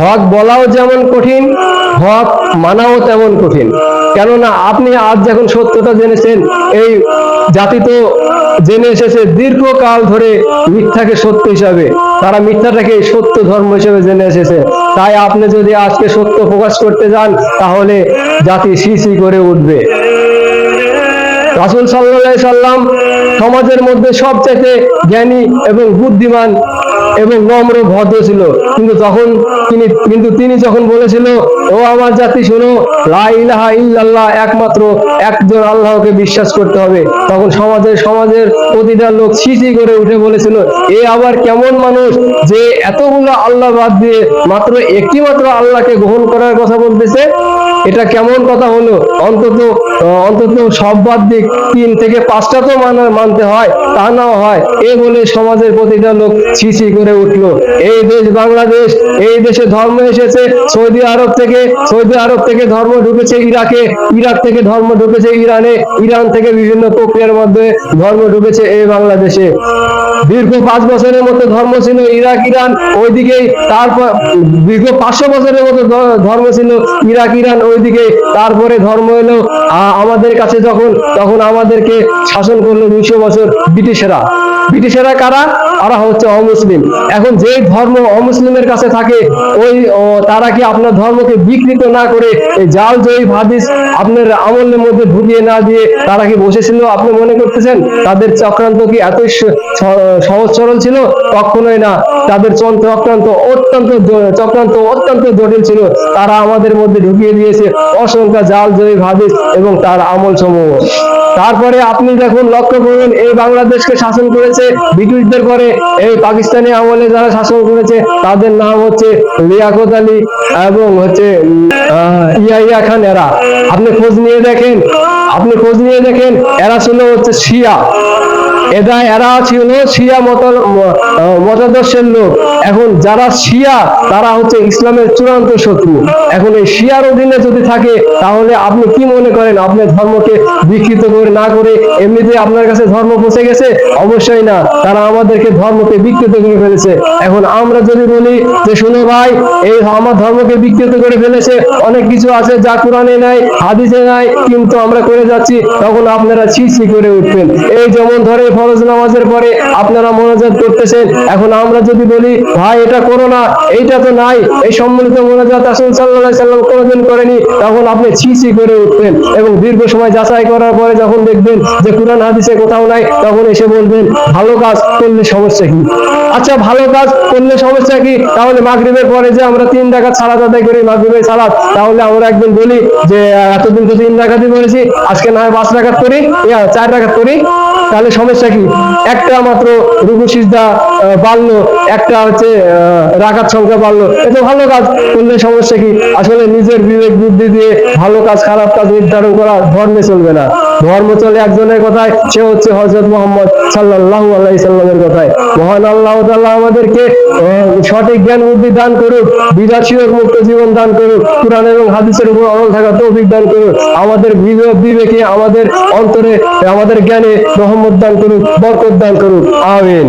হক বলাও যেমন কঠিন, হক মানাও তেমন কঠিন। কেননা আপনি আজ যখন সত্যটা জেনেছেন, এই জাতি তো জেনে এসেছে দীর্ঘকাল ধরে মিথ্যাকে সত্য হিসাবে। তারা মিথ্যাটাকে সত্য ধর্ম হিসেবে জেনে এসেছে। তাই আপনি যদি আজকে সত্য প্রকাশ করতে যান, তাহলে জাতি সি করে উঠবে। রাসুল সাল্লাহ সাল্লাম সমাজের মধ্যে সবচেয়ে জ্ঞানী এবং বুদ্ধিমান এবং নম্র ভদ্র ছিল। কিন্তু তখন তিনি, কিন্তু তিনি যখন বলেছিল, ও আমার জাতি, শুনো ইল্লাল্লাহ, একমাত্র একজন আল্লাহকে বিশ্বাস করতে হবে। তখন সমাজের সমাজের প্রতিটা লোক ছিচি করে উঠে বলেছিল, এ আবার কেমন মানুষ যে এতগুলো আল্লাহ বাদ দিয়ে মাত্র একটি মাত্র আল্লাহকে গ্রহণ করার কথা বলতেছে? এটা কেমন কথা হলো? অন্তত অন্তত সব বাদ দিক তিন থেকে পাঁচটা তো মানা, মানতে হয়, তা নাও হয়। এ বলে সমাজের প্রতিটা লোক ছিছি করে উঠল। এই দেশ বাংলাদেশ, এই দেশে ধর্ম এসেছে। সৌদি আরব থেকে, সৌদি আরব থেকে ধর্ম ঢুকেছে ইরাকে, ইরাক থেকে ধর্ম ঢুকেছে ইরানে, ইরান থেকে বিভিন্ন প্রক্রিয়ার মধ্যে ধর্ম ঢুকেছে এই বাংলাদেশে। দীর্ঘ পাঁচ বছরের মতো ধর্ম ছিল ইরাক, ইরান, ওইদিকেই তারপর দীর্ঘ পাঁচশো বছরের মতো ধর্ম ছিল ইরাক, ইরান ওইদিকে তারপরে ধর্ম এলো। আমাদের কাছে যখন তখন আমাদেরকে শাসন করল দুইশো বছর ব্রিটিশেরা। ব্রিটিশেরা কারা? ওরা হচ্ছে অমুসলিম। এখন যে ধর্ম অমুসলিমের কাছে থাকে, ওই তারা কি আপনার ধর্মকে বিকৃত না করে এই জাল জয়ী হাদিস আপনার আমলের মধ্যে ঢুকিয়ে না দিয়ে তারা কি বসেছিল আপনি মনে করতেছেন? তাদের চক্রান্ত কি এত সহজ সরল ছিল? কখনোই না। তাদের চক্রান্ত অত্যন্ত চক্রান্ত অত্যন্ত জটিল ছিল। তারা আমাদের মধ্যে ঢুকিয়ে দিয়েছে। অসংখ্য জাল জয়ী হাদিস এবং তার আমল সমূহ তারপরে আপনি দেখুন, লক্ষ্য করুন, এই বাংলাদেশকে শাসন করেছে ব্রিটিশদের পরে। এই পাকিস্তানি আমলে যারা শাসন করেছে, তাদের নাম হচ্ছে লিয়াকত আলী এবং হচ্ছে ইয়াইয়া ইয়া ইয়া খান এরা। আপনি খোঁজ নিয়ে দেখেন, আপনি খোঁজ নিয়ে দেখেন, এরা ছিল হচ্ছে শিয়া। এরা এরা ছিল শিয়া মত মতাদর্শের লোক। এখন যারা শিয়া, তারা হচ্ছে ইসলামের চূড়ান্ত শত্রু। এখন এই শিয়ার অধীনে যদি থাকে, তাহলে আপনি কি মনে করেন? আপনার ধর্মকে বিকৃত করে না করে এমনিতে আপনার কাছে ধর্ম পৌঁছে গেছে? অবশ্যই না। তারা আমাদেরকে ধর্মকে বিকৃত করে ফেলেছে। এখন আমরা যদি বলি যে, শুনো ভাই, এই আমার ধর্মকে বিকৃত করে ফেলেছে। অনেক কিছু আছে যা কোরআনে নাই, হাদিসে নাই, কিন্তু আমরা করে যাচ্ছি, তখন আপনারা ছি ছি করে উঠবেন। এই যেমন ধরে ফরজ নামাজের পরে আপনারা মনোজাত করতেছেন। এখন আমরা যদি বলি, ভাই, এটা করো না, এইটা তো নাই। এই সম্মিলিত মনোজাত আসল সাল্লাহ সাল্লাম কোনোদিন করেনি। তখন আপনি ছি ছি করে উঠবেন এবং দীর্ঘ সময় যাচাই করার পরে যখন দেখবেন যে কোরআন হাদিসে কোথাও নাই, তখন এসে বলবেন, ভালো কাজ করলে সমস্যা কি? আচ্ছা ভালো কাজ করলে সমস্যা কি? তাহলে মাগরিবের পরে যে আমরা তিন টাকা সালাদ আদায় করি, মাগরিবের সালাদ তাহলে আমরা একদিন বলি যে, এতদিন তো তিন টাকাতে করেছি, আজকে না হয় পাঁচ টাকা করি চার টাকা করি, তাহলে সমস্যা কি? একটা মাত্র রুকু সিজদা বাড়লো, একটা হচ্ছে রাকাত সংখ্যা বাড়লো। এটা ভালো কাজ, করলে সমস্যা কি? আসলে নিজের বিবেক বুদ্ধি দিয়ে ভালো কাজ, খারাপ কাজ নির্ধারণ করা ধর্মে চলবে না। ধর্ম চলে একজনের কথায়, সে হচ্ছে হজরত মোহাম্মদ সাল্লাল্লাহু আলাইহি সাল্লামের কথায়। মহান আল্লাহ তাল্লাহ আমাদেরকে সঠিক জ্ঞান বুদ্ধি দান করুক বিদাসীয় মুক্ত জীবন দান করুক, কোরআন এবং হাদিসের উপর অমল থাকা তৌফিক দান করুক, আমাদের বিবেক, বিবেকে আমাদের অন্তরে আমাদের জ্ঞানে মোহাম্মদ দান করুক, বরকত দান করুক। আমিন।